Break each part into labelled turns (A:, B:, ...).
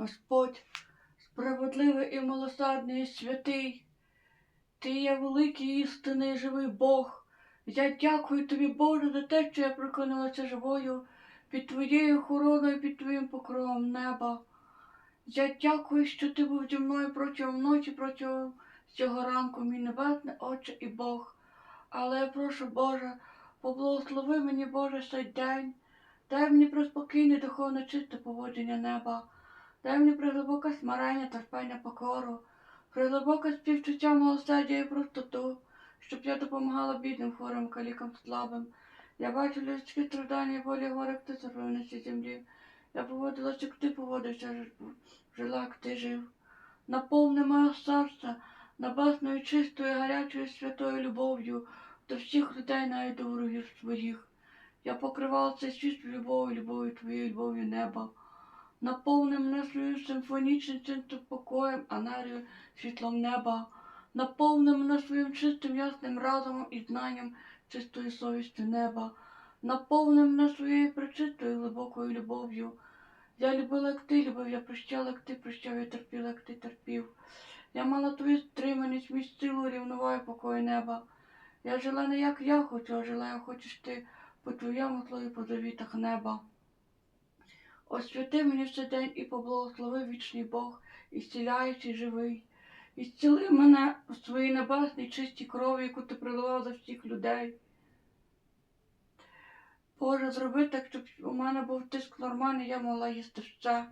A: Господь, справедливий і милосердний, і святий, Ти є великий істинний живий Бог. Я дякую тобі, Боже, за те, що я прокинулася живою під твоєю охороною, під твоїм покровом неба. Я дякую, що ти був зі мною протягом ночі, протягом цього ранку, мій небесний Отче і Бог. Але я прошу, Боже, поблагослови мені, Боже, цей день, дай мені приспокійне духовне чисте поводження неба, дай мені приглибоке смирення, терпення, покору, приглибоке співчуття, милосердя і простоту, щоб я допомагала бідним, хворим, калікам, слабим. Я бачу людські страждання і болі горе, хто зробив на цій землі. Я поводилася, як ти поводився, жила, як ти жив. Наповни моє серце небесною чистою, гарячою святою любов'ю до всіх людей, навіть до ворогів своїх. Я покривала цей світ любов'ю, любов'ю твоєю любов'ю неба. Наповни мене своїм симфонічним чистим покоєм, енергією, світлом неба. Наповни мене своїм чистим ясним разумом і знанням чистої совісті неба. Наповни мене своєю пречистою глибокою любов'ю. Я любила, як ти любив, я прощала, як ти прощав, я терпіла, як ти терпів. Я мала твою стриманість, мій силу, рівновагу, покою неба. Я жила не як я хочу, а жила, як хочеш ти по твоєму слові по завітах неба. Освяти мені в цей день і поблагослови вічний Бог, і зціляючий живий. І зціли мене в своїй небесній чистій крові, яку ти приливав за всіх людей. Боже, зроби так, щоб у мене був тиск нормальний, я могла їсти ще.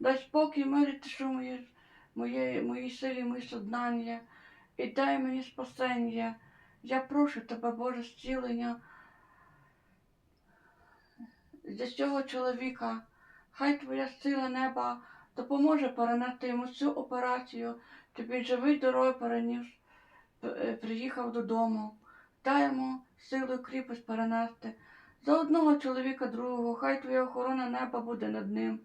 A: Дай спокій, мирі, тишу мої, моєї, моїй силі, моє сознання. І дай мені спасення. Я прошу тебе, Боже, зцілення для цього чоловіка. Хай твоя сила неба допоможе перенести йому цю операцію, щоб він живий дорогою переніс, е, приїхав додому. Дай йому силу і кріпость перенести. За одного чоловіка другого, хай твоя охорона неба буде над ним.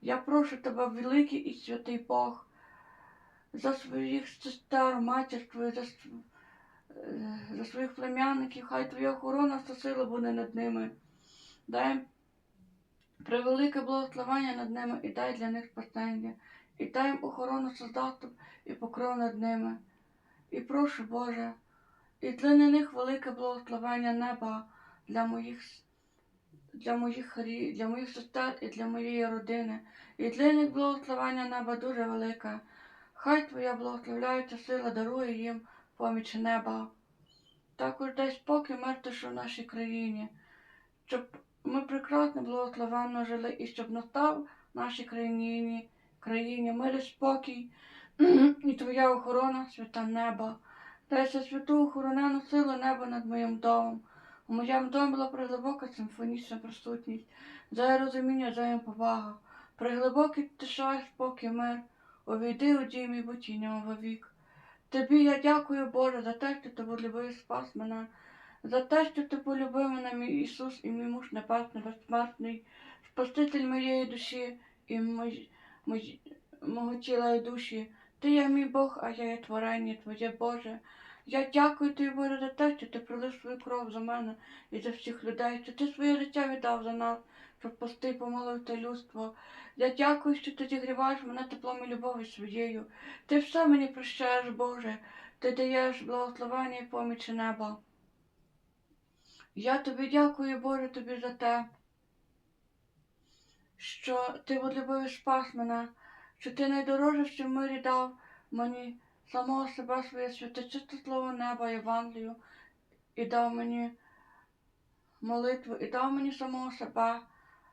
A: Я прошу тебе, великий і святий Бог, за своїх сестер, матір твою, за, е, за своїх племянників, хай твоя охорона та сила буде над ними. Дай превелике благословення над ними і дай для них спасення, і дай їм охорону создату і покров над ними. І прошу, Боже, і для них велике благословення неба для моїх, для моїх, для моїх сестер і для моєї родини. І для них благословення неба дуже велике. Хай Твоя благословляюча сила дарує їм поміч неба. Також дай спокій мир тишу в нашій країні, щоб ми прекрасно благословенно жили і щоб настав в нашій країні, країні мир і спокій і Твоя охорона свята неба. Дайся святу охоронену силу неба над моїм домом. У моєму домі була приглибока симфонічна присутність, за розуміння, за повага. Приглибокий тиша, й спокій, мир, увійди у дім і бутіння вовік. Тобі я дякую, Боже, за те, що ти і спас мене, за те, що ти полюбив мене, мій Ісус, і мій муж небесний, безсмертний, Спаситель моєї душі і мого тіла і душі. Ти є мій Бог, а я є творення Твоє Боже. Я дякую тобі, Боже, за те, що ти пролив свою кров за мене і за всіх людей, що ти своє життя віддав за нас, щоб спасти і помолити людство. Я дякую, що ти зігріваєш мене теплом і любов'ю своєю. Ти все мені прощаєш, Боже, ти даєш благословення і поміч неба. Я тобі дякую, Боже, тобі за те, що ти возлюбив спас мене, що ти найдорожче в мирі дав мені самого себе своє святе чисте слово неба, Євангелію, і дав мені молитву, і дав мені самого себе,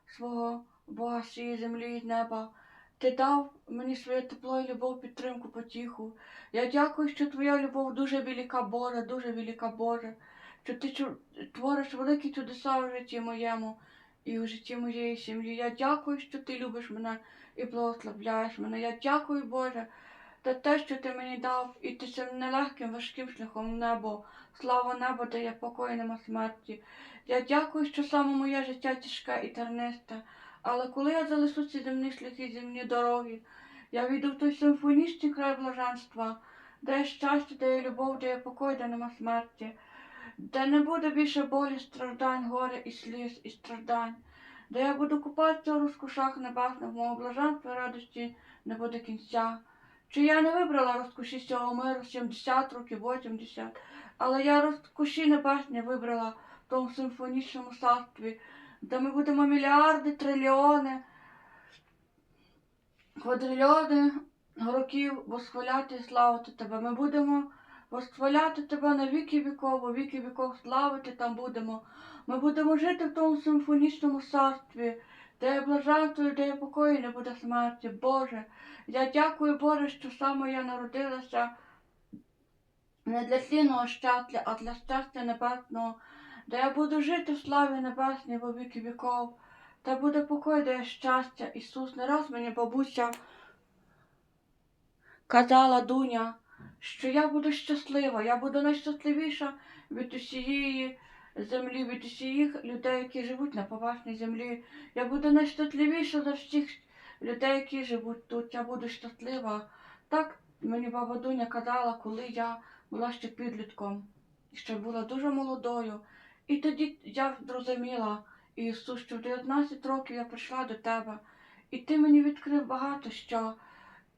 A: свого Бога цієї землі і неба. Ти дав мені своє тепло і любов, підтримку, потіху. Я дякую, що твоя любов дуже велика Боже, дуже велика Боже, що ти твориш великі чудеса в житті моєму і в житті моєї сім'ї. Я дякую, що ти любиш мене і благословляєш мене. Я дякую, Боже, за те, що ти мені дав іти цим нелегким, важким шляхом в небо. Слава небо дає покой нема смерті. Я дякую, що саме моє життя тяжке і тернисте. Але коли я залишу ці земні шляхи, земні дороги, я війду в той симфонічний край блаженства, де є щастя, де є любов, де є покой, де нема смерті, де не буде більше болі, страждань, горя і сліз, і страждань, де я буду купатися у розкошах небесних, мого блаженства радості не буде кінця. Чи я не вибрала розкоші цього миру 70 років, 80, але я розкоші небесні вибрала в тому симфонічному царстві, де ми будемо мільярди, трильйони, квадрильйони років восхваляти і славити тебе. Ми будемо восхваляти тебе на віки віков, у віки віков славити там будемо. Ми будемо жити в тому симфонічному царстві, де є блаженство, де є покої, не буде смерті. Боже, я дякую, Боже, що саме я народилася не для тлінного щастя, а для щастя небесного, де я буду жити в славі небесній во віки віков, де буде покой, де є щастя. Ісус, не раз мені бабуся казала Дуня, що я буду щаслива, я буду найщасливіша від усієї землі, від усіх людей, які живуть на поверхні землі. Я буду найщасливіша за всіх людей, які живуть тут. Я буду щаслива. Так мені баба Дуня казала, коли я була ще підлітком, ще була дуже молодою. І тоді я зрозуміла, Ісус, що в 19 років я прийшла до тебе, і ти мені відкрив багато що.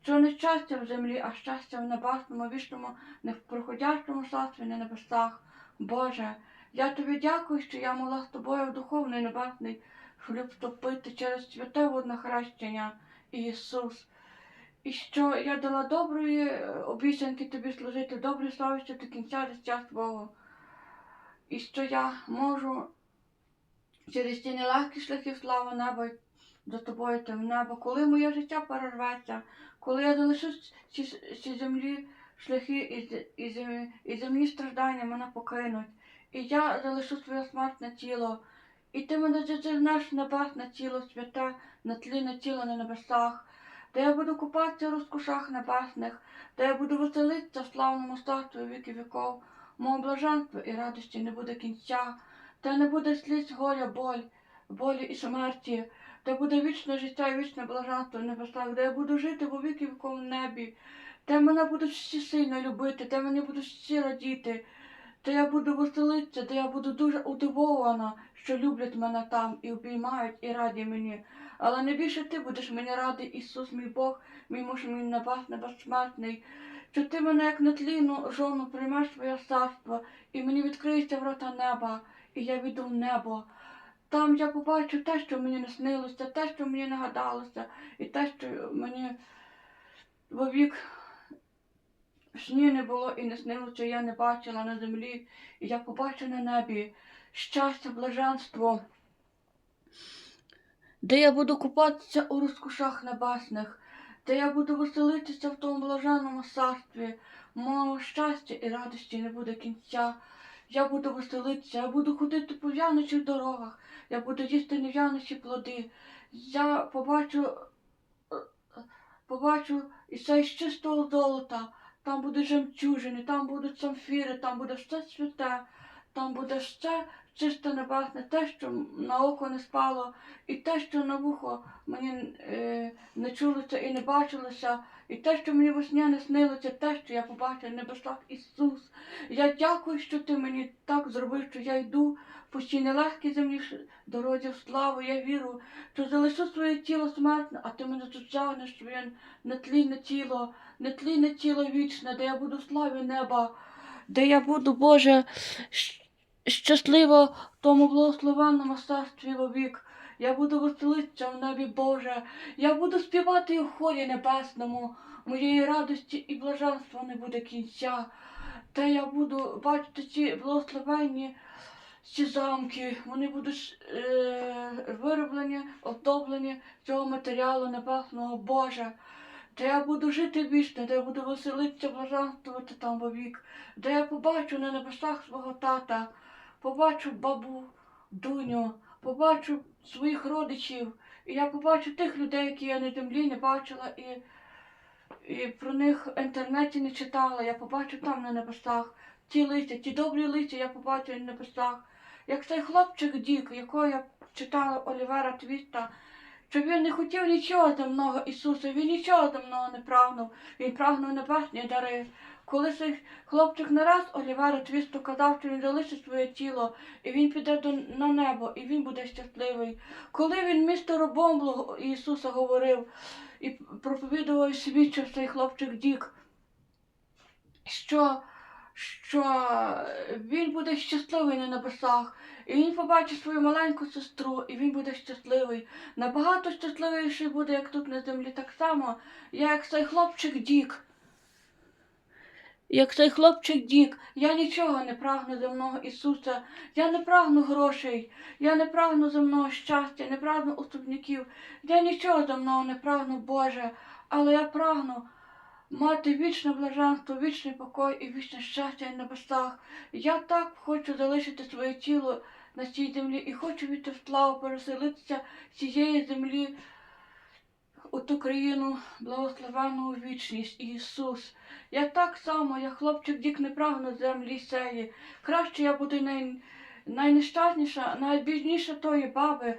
A: Що не щастя в землі, а щастя в небесному, вічному, не в проходящому царстві, на небесах. Боже, я тобі дякую, що я могла з тобою в духовний небесний шлюб вступити через святе водне Ісус. І що я дала доброї е, обіцянки тобі служити, добрі славище до кінця життя свого. І що я можу через ці нелегкі шляхи неба й за тобою йти в небо, коли моє життя перерветься, коли я залишу ці, землі шляхи і, і, землі, і земні страждання мене покинуть, і я залишу своє смертне тіло, і ти мене в небесне тіло святе, на тлі на тіло на небесах, де я буду купатися в розкошах небесних, де я буду веселитися в славному царстві віки віков, мого блаженства і радості не буде кінця, де не буде сліз горя, боль, болі і смерті, де буде вічне життя і вічне блаженство в небесах, де я буду жити в віки в небі, де мене будуть всі сильно любити, де мене будуть всі радіти, де я буду веселитися, де я буду дуже удивована, що люблять мене там і обіймають і раді мені. Але не більше ти будеш мені радий, Ісус, мій Бог, мій муж, мій небесний, безсмертний, що ти мене як нетлінну жону приймеш своє царство, і мені відкриються врата неба, і я віду в небо. Там я побачу те, що мені не снилося, те, що мені не гадалося, і те, що мені вовік сні не було і не снилося, я не бачила на землі, і я побачу на небі щастя, блаженство, де я буду купатися у розкошах небесних, де я буду веселитися в тому блаженному царстві, мого щастя і радості не буде кінця. Я буду веселитися, я буду ходити по в'яночих дорогах, я буду їсти нев'яночі плоди. Я побачу, побачу і це з чистого золота. Там буде жемчужини, там будуть самфіри, там буде все святе, там буде все чисте небесне, те, що на око не спало, і те, що на вухо мені е, не чулося і не бачилося, і те, що мені во сні не снилося, те, що я побачив небесах Ісус. Я дякую, що ти мені так зробив, що я йду по цій нелегкій землі дорозі в славу. Я вірю, що залишу своє тіло смертне, а ти мене зустрянеш своє нетлінне тіло, нетлінне тіло вічне, де я буду в славі неба, де я буду, Боже, щ- щаслива в тому благословенному царстві вовік. Я буду веселитися в небі Боже. Я буду співати в хорі небесному. Моєї радості і блаженства не буде кінця. Та я буду бачити ці благословенні ці замки. Вони будуть е, вироблені, оздоблені цього матеріалу небесного Боже. Де я буду жити вічно, де я буду веселитися, блаженствувати там вовік, де я побачу на небесах свого тата, побачу бабу, дуню, побачу своїх родичів, і я побачу тих людей, які я на землі не бачила, і, і про них в інтернеті не читала. Я побачу там на небесах ті лиця, ті добрі лиця я побачу на небесах. Як цей хлопчик Дік, якого я читала Олівера Твіста, щоб він не хотів нічого земного Ісуса, він нічого земного не прагнув, він прагнув небесні дари. Коли цей хлопчик не раз Олівера Твісту казав, що він залишить своє тіло, і він піде до, на небо, і він буде щасливий. Коли він містеру Бомблу Ісуса говорив і проповідував і свідчив цей хлопчик Дік, що, що він буде щасливий на небесах, і він побачить свою маленьку сестру, і він буде щасливий. Набагато щасливіший буде, як тут на землі, так само, як цей хлопчик Дік. Як цей хлопчик Дік, я нічого не прагну земного Ісуса, я не прагну грошей, я не прагну земного щастя, не прагну особняків, я нічого земного не прагну, Боже, але я прагну мати вічне блаженство, вічний покой і вічне щастя на небесах. Я так хочу залишити своє тіло на цій землі і хочу війти в славу, переселитися з цієї землі у ту країну благословенну вічність Ісус. Я так само, як хлопчик Дік не прагну землі сеї. Краще я буду най... найнещасніша, найбідніша тої баби,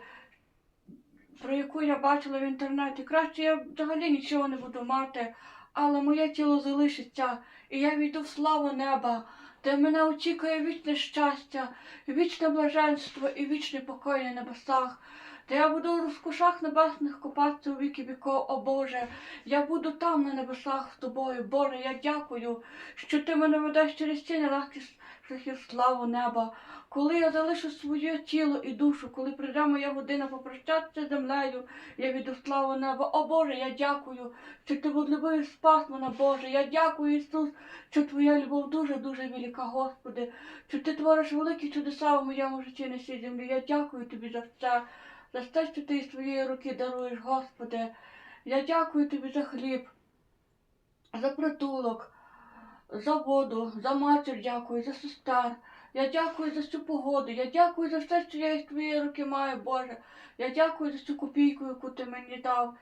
A: про яку я бачила в інтернеті. Краще я взагалі нічого не буду мати, але моє тіло залишиться, і я війду в славу неба, де мене очікує вічне щастя, вічне блаженство і вічний покой на небесах. Де я буду у розкошах небесних купатися у віки віков, о Боже, я буду там на небесах з тобою. Боже, я дякую, що ти мене ведеш через ці нелегкі шляхів славу неба. Коли я залишу своє тіло і душу, коли прийде моя година попрощатися з землею, я віду в славу неба. О Боже, я дякую, що ти і спас мене, Боже. Я дякую, Ісус, що твоя любов дуже-дуже велика, Господи, що ти твориш великі чудеса у моєму житті на цій землі. Я дякую тобі за це, за те, що ти з своєї руки даруєш, Господи. Я дякую тобі за хліб, за притулок, за воду, за матір дякую, за сестер. Я дякую за цю погоду. Я дякую за все, що я із твоєї руки маю, Боже. Я дякую за цю копійку, яку ти мені дав.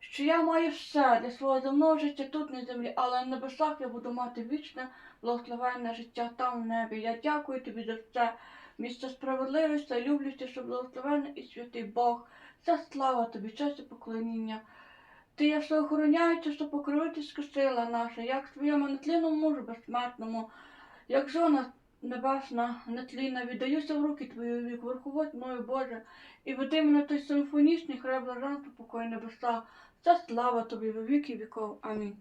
A: Що я маю все для свого земного життя тут на землі, але на небесах я буду мати вічне благословенне життя там в небі. Я дякую тобі за все. Місце справедливості, люблюся, що благословенний і святий Бог. Вся слава тобі, честь і поклоніння. Ти є всеохороняюча, що покровительська сила наша, як твоєму нетлінному мужу безсмертному, як жона небесна, нетлінна, віддаюся в руки твої вік, верховодь мною, Боже, і веди мене той симфонічний хреб блаженства покой небеса. Вся слава тобі віки віков. Амінь.